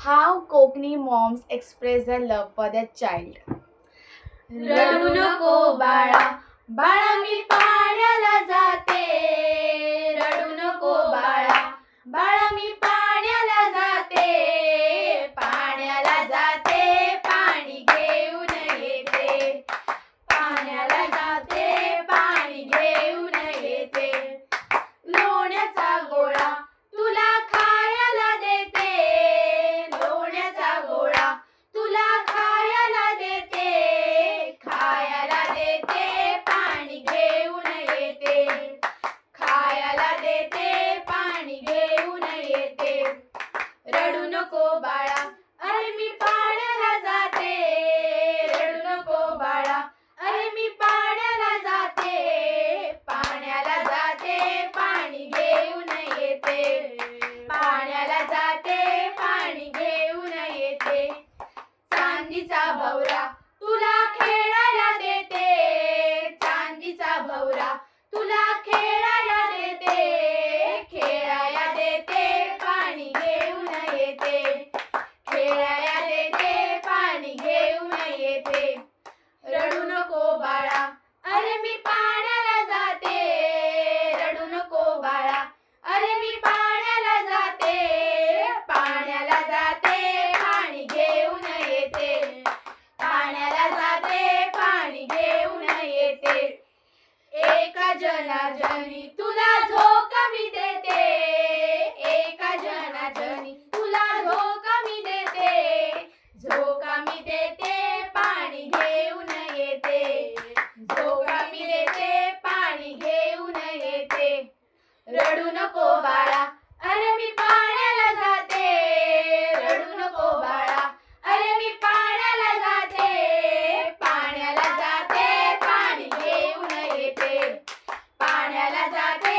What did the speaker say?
How Konkani moms express the love for the child रडू नको बाळा बाळा मी पाण्याला जाते. रडू नको बाळा बाळा मी पाण्याला जाते. पाण्याला जाते पाणी घेऊन येते. पाण्याला जाते पाणी घेऊन येते. लोण्याचा गो तुला खायला देते लोण्याचा गोळा तुला खायला देते खायला देते पाणी घेऊन येते खायला देते पाणी घेऊन येते रडू नको बाळा अरे मी पाण्याला जाते रडू नको बाळा अरे मी पाण्याला जाते पाण्याला जाते पाणी घेऊन येते पाण्याला जाते पाणी घेऊन येते. चांदीचा भवरा तुला खेळायला देते. चांदीचा भवरा तुला खेळायला देते. खेळायला देते पाणी घेऊन येते. खेळायला देते पाणी घेऊन येते. रडू नको बाळा अरे मी पाण्याला जाते रडू नको बाळा अरे मी पाण्याला जाते पाण्याला जाते पाणी घेऊन येते पाण्याला जाते पाणी घेऊन येते एका जनाजनी तुला झोका मी देते एका जनाजनी तुला झोका मी देते झोका मी देते पाणी घेऊन येते झोका मी देते पाणी घेऊन येते रडू नको बाळा अरे मी पाण्याला जाते रडू नको बाळा अरे मी पाण्याला जाते पाण्याला जाते पाणी घेऊन येते पाण्याला जाते